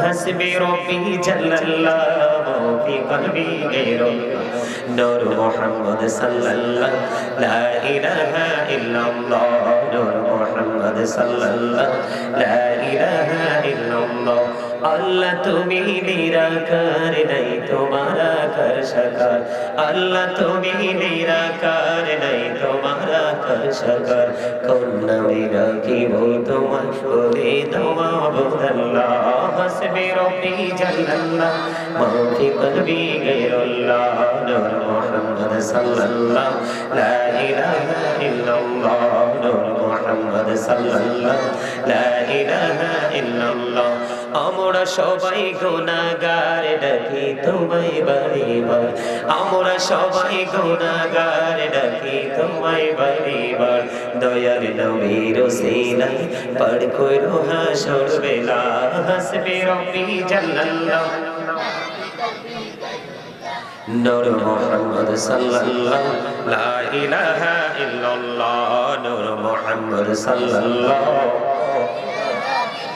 حسبي ربي جل الله في قلبي غير نور محمد صلى الله لا إله إلا الله نور محمد صلى الله لا إله إلا الله আল্লাহ, তুমি নিরাকার, নাই তোমার আকার সাকার। আল্লাহ, তুমি নিরাকার, নাই তোমার আকার সাকার। কোন নামে রাখিব তোমার বলে তোমা বদল্লাহ হাসবি রব্বি জাল্লাল্লাহ মাফি কলবি গায়রুল্লাহ, নূর মুহাম্মদ সাল্লাল্লাহ। লা ইলাহা ইল্লাল্লাহ, নূর মুহাম্মদ সাল্লাল্লাহ। লা ইলাহা ইল্লাল্লাহ আমরা সবাই গুনাহগার, ডাকি তোমায় বাড়িবার আমরা সবাই গুনাহগার, ডাকি তোমায় বাড়িবার দয়ার নবীর ওসিলাই পড় কইরো হাসর বেলা। হাসবি রব্বি জাল্লাল্লাহ। নূর মুহাম্মদ সাল্লাল্লাহ, লা ইলাহা ইল্লাল্লাহ। নূর মুহাম্মদ সাল্লাল্লাহ।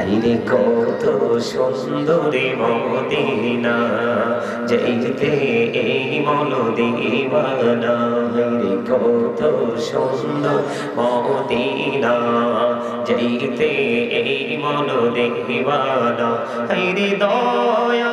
আরে কত সুন্দরী মদিনা যাইতে এই মন দিবানা রে কত সুন্দর মদিনা যাইতে এই মন দিবানা রে দয়া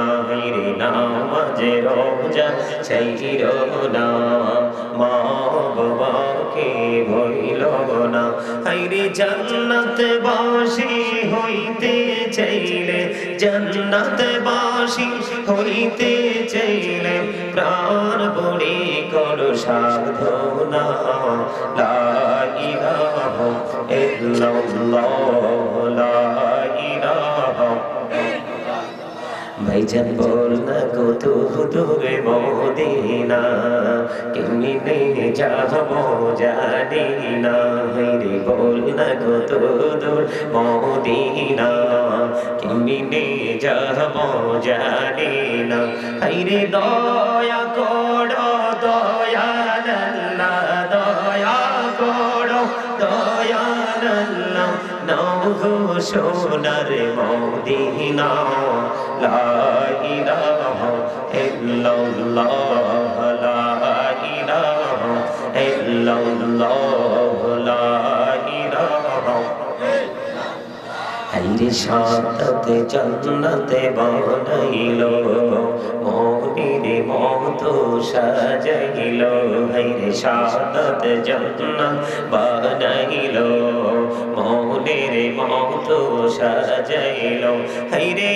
রে নামাজে রোজা ছাইল না মা বাবা কি হইল না। হাইরে জান্নাত বাসি হইতে চাইলে জান্নাত বাসি হইতে চাইলে প্রাণ বড়ি করো সাধনা। লা ইলাহা ইল্লাল্লাহ। ভাইজান বল না কত দূরে মদিনা। কেমনি যাব জানি না। রে বল না কত দূর মদিনা। কেমনি যাব জানি না। হাইরে দয়া করো দয়াল্লাহ দয়া করো নাও গো সোনার মদিনা। লা ইলাহা ইল্লাল্লাহ লা ইলাহা ইল্লাল্লাহ লা ইলাহা হাইরে সাততে জান্নাতে বানাইল মনিরে মত সাজাইল হাইরে সাততে জান্নাত বানাইল মনিরে মত সাজাইল হাইরে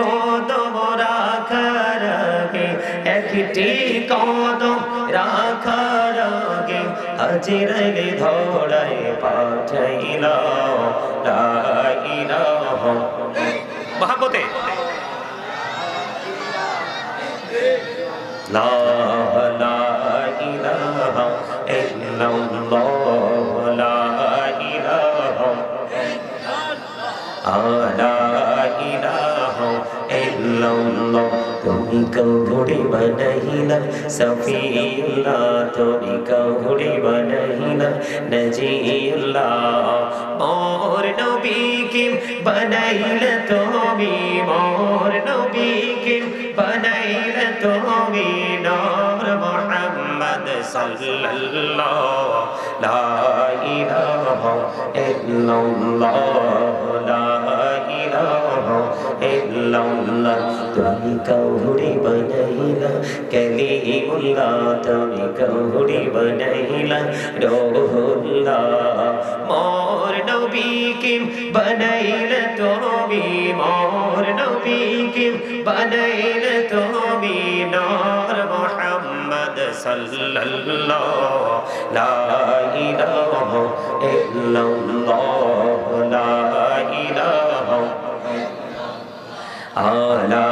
কদম রাখার আগে, একটি কদম রাখার আগে হাজিরাইলে ধরায় পাঠাইল মহাব্বতে লা লা ইলাহা ইল্লাল্লাহ, লা ইলাহা লা ইলাহা ইল্লাল্লাহ তুমি কৌড়ি বানাইলা, সফিউল্লাহ, তুমি কৌড়ি বানাইলা, নজিউল্লাহ, মোর নবীকে বানাইলা তুমি, মোর নবীকে বানাইলা তুমি, নূর মুহাম্মদ সাল্লাল্লাহ লা ইলাহা ইল্লাল্লাহ, লা ইল্লাল্লাহ, তুমি কৌড়ি বানাইলা, কলিমুল্লাহ, তুমি কৌড়ি বানাইলা, রোহুল্লাহ। মোর নবীকে বানাইলা তুমি, মোর নবীকে বানাইলা তুমি, নূর মুহাম্মদ সাল্লাল্লাহ লা ইলাহা ইল্লাল্লাহ, লা ইলাহা لا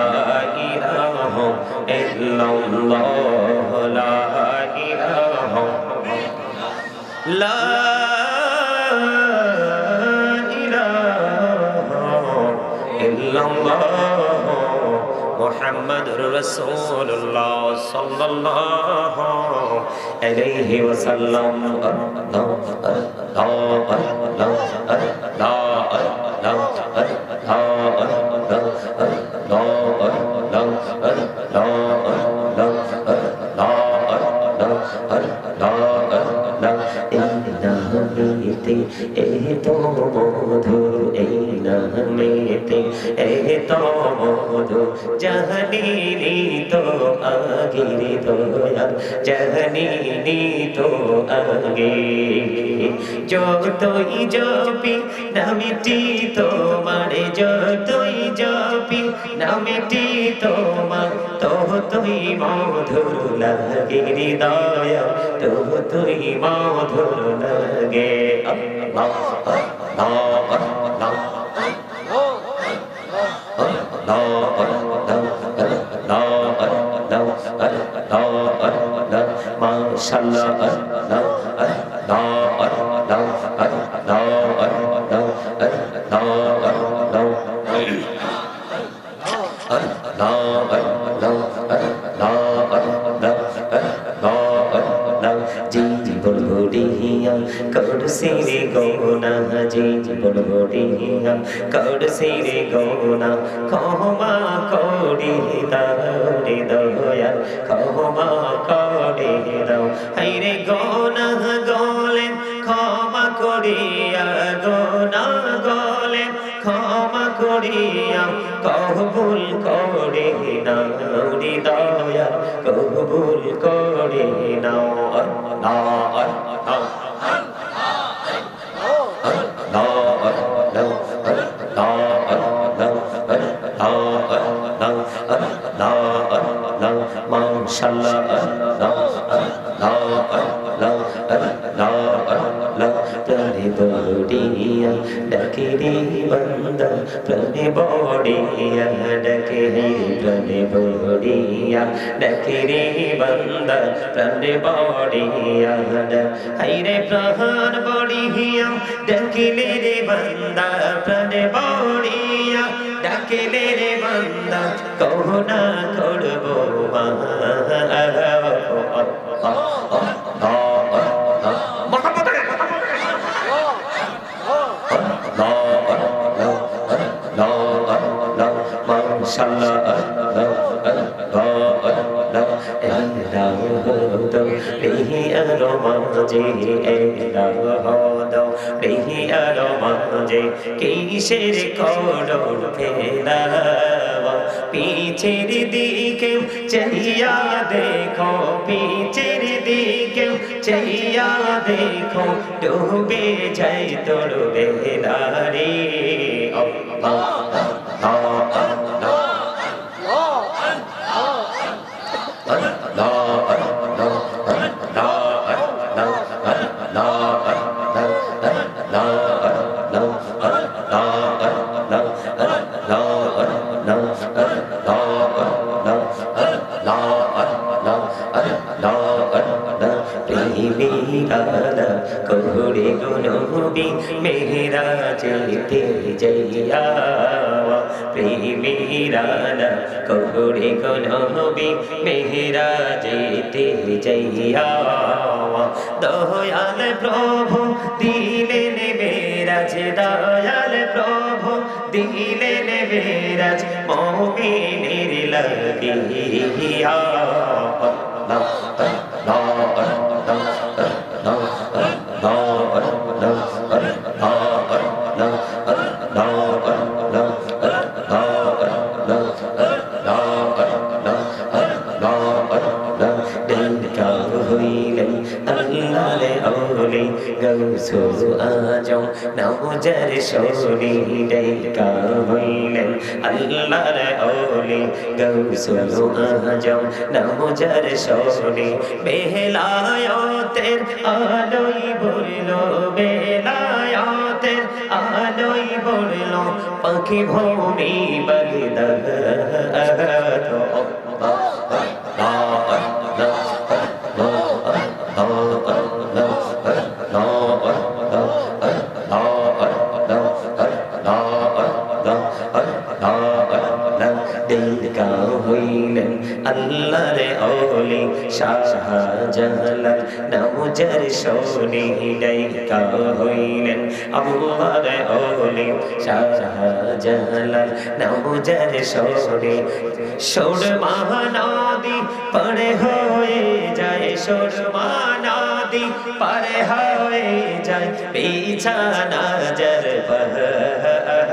إله إلا الله لا إله لا إله إلا الله محمد رسول الله صلى الله عليه وسلم الله الله الله الله তো মধু এই নামেতে এই তো মধু জাহানি তো আগির দয়াল। জাহানি তো আগে। যতই জপি, নামিটি তোমার, যতই জপি, নামিটি তোমার তো তুই মধুর লাগে হৃদয় তো তুই মধুর লাগে। আল্লাহ আল্লাহ আল্লাহ। কৌড়সিরে জীবন বড়িয়া কৌড়সিরে গৌনা ক্ষমা কৌড়ি দারে দয়া ক্ষমা কৌড়ি দাও হাইরে গৌনা গলে ক্ষমা করিয়া গৌনা গলে ক্ষমা করিয়া কবুল করে নাও দয়া কবুল করে নাও আল্লাহ আল্লাহ বড়িয়া ডাকে রে বন্দা প্রাণে বড়িয়া ডাকে রে প্রাণে বড়িয়া ডাকে রে বন্দা প্রাণে বড়িয়া হাইরে প্রাণ বড়িয়া ডাকিলে রে বন্দা প্রাণে বড়িয়া ডাকিলে রে বন্দা কহনা করব মা। কিসের করুন ফেলাওয়া পিছের দিকে চাইয়া দেখো পিছের দিকে চাইয়া দেখো, ডুবে যাই তোর বেদারে আল্লাহ মেহরা যেতে যাইয়া রানা করে গনবি মেহরা যেতে যাইয়া দয়াল প্রভু দিলেন মেরাজ দয়াল প্রভু দিলেন মেরাজ মোমিনের লাগিয়া গৌসু আজম নবজর শোনি ডাইকা হইলেন আল্লাহরে আউলি গৌসু আজম নবজর শোনি বেলায়তের আলোই বলল বেলায়তের আলোই বলল পাখি ভূমি বগদ নামজার শোনি ডাইকা হইলেন আল্লাহরে ওলি শাহজালাল শোনি, সোর মহানদী পরে হয়ে যায়, সোর মহানদী পরে হয়ে যায় জর পহ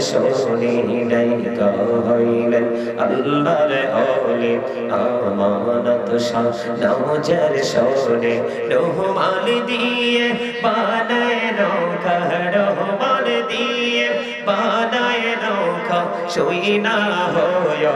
শোনি ডাইকা হইলেন আল্লাহর আলি আমানত নামজার শোনে রহমান দিয়ে, বানায় নৌকা, রহমান দিয়ে, বানায় নৌকা না হয়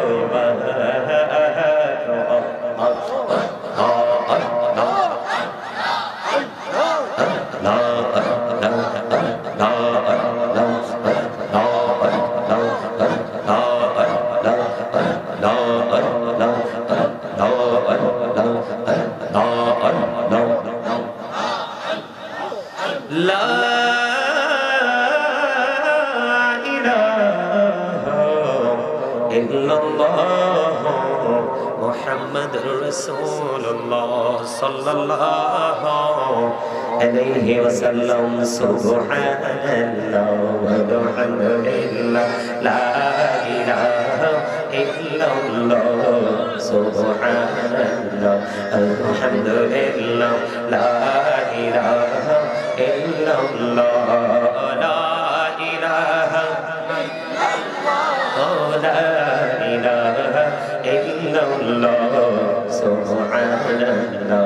الله محمد رسول الله صلى الله عليه وسلم سبحان الله والحمد لله لا إله إلا الله سبحان الله الحمد لله لا إله إلا الله لا إله إلا الله الله سبحان الله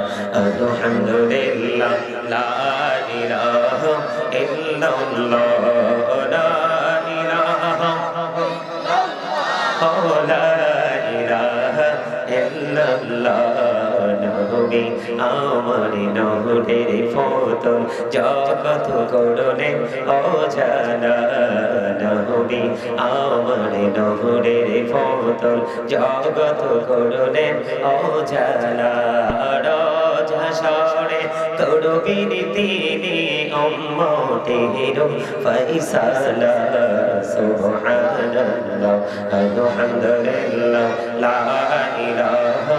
الحمد لله لا إله إلا الله لا إله لا إله إلا الله নবী, আমার নহরের ফতন জগত করণে অজানা নবী, আমার নহরের ফতন জগত করণে অজানা সরে করবিন তিনি উম্মতের ফয়সালা, সুবহানাল্লাহ, আলহামদুলিল্লাহ, লা ইলাহা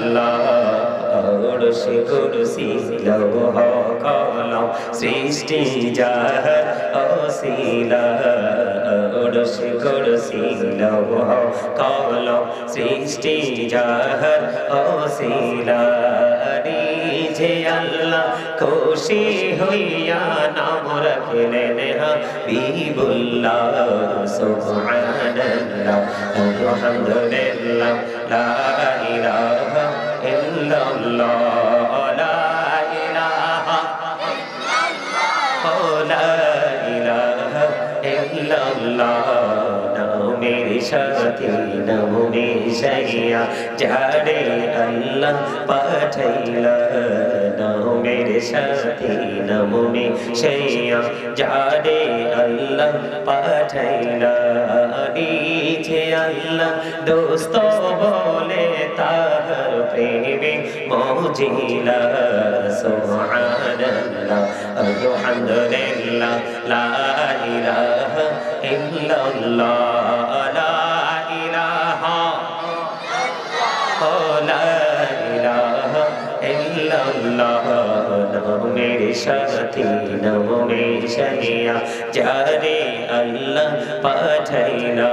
ইল্লাল্লাহ কুরসি লৌহ কলম সৃষ্টি যাহ অসিলা অরশি কুরসি লৌহ কলম সৃষ্টি যাহ অসিলা যে আল্লাহ খুশি হইয়া নাম রাখলেন হাবিবুল্লাহ, সুবহানাল্লাহ, আলহামদুলিল্লাহ, লা সাথে নামে সাইয়া যারে আল্লাহ পাঠাইলা নামের সাথে নামে সাইয়া যারে আল্লাহ পাঠাইলা। নিচে আল্লাহ, দোস্ত বলে তাহার প্রেমে মৌজিলা সুবহানাল্লাহ আলহামদুলিল্লাহ লা ইলাহা ইল্লাল্লাহ লা ইলাহা লা ইলাহা ইল্লাল্লাহ সাথে নামে সাহিয়া যারে আল্লাহ পাঠাইলা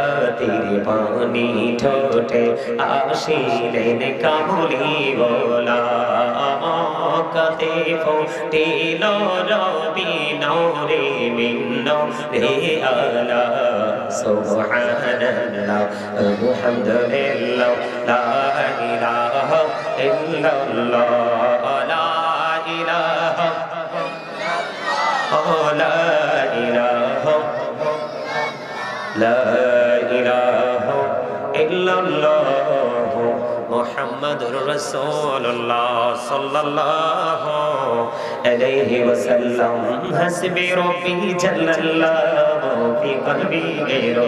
শাহাদাতির পানি ঠোঁটে আসিলেন কামলি বলা। আমাকাতে ফুটিল রবি নরে মিন্ন রে আলা সুবহানাল্লাহ, আলহামদুলিল্লাহ লা ইলাহা ইল্লাল্লাহ, লা মুহাম্মাদুর রাসূলুল্লাহ সাল্লাল্লাহু আলাইহি ওয়াসাল্লাম। হাসবি রব্বি জাল্লাল্লাহু ফি কলবি গায়রু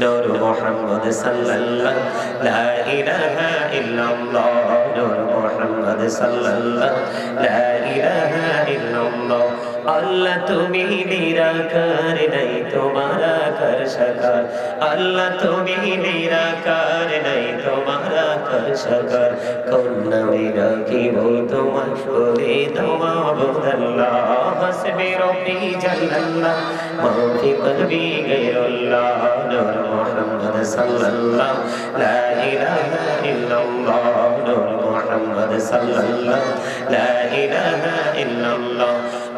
নূর মুহাম্মদ সাল্লাল্লাহু, লা ইলাহা ইল্লাল্লাহ। নূর মুহাম্মদ সাল্লাল্লাহু, লা ইলাহা ইল্লাল্লাহ। আল্লাহ, তুমি নিরাকার, নাই তোমার আকার সাকার। আল্লাহ, তুমি নিরাকার, নাই তোমার আকার সাকার। কন্যা মেরা কি বল তোমার করে তোমা আল্লাহ হাসবে রব্বি জাল্লাল্লাহ মাফি কলবি গায়রুল্লাহ, নূর মুহাম্মদ সাল্লাল্লাহু। লা ইলাহা ইল্লাল্লাহ, নূর মুহাম্মদ সাল্লাল্লাহু। লা ইলাহা ইল্লাল্লাহ।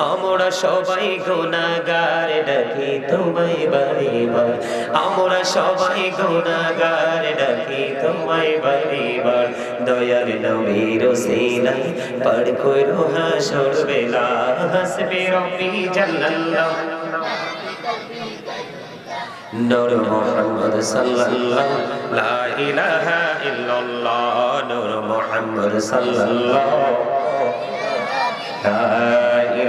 আমরা সবাই গুনাহগার, ডাকি তোমায় বারে বার আমরা সবাই গুনাহগার, ডাকি তোমায় বারে বার দয়ার নবীর ওসিলাই পড় কইরো হাসর বেলা। হাসবি রব্বি জাল্লাল্লাহ। নূর মুহাম্মদ সাল্লাল্লাহু, লা ইলাহা ইল্লাল্লাহ। নূর মুহাম্মদ সাল্লাল্লাহু। লা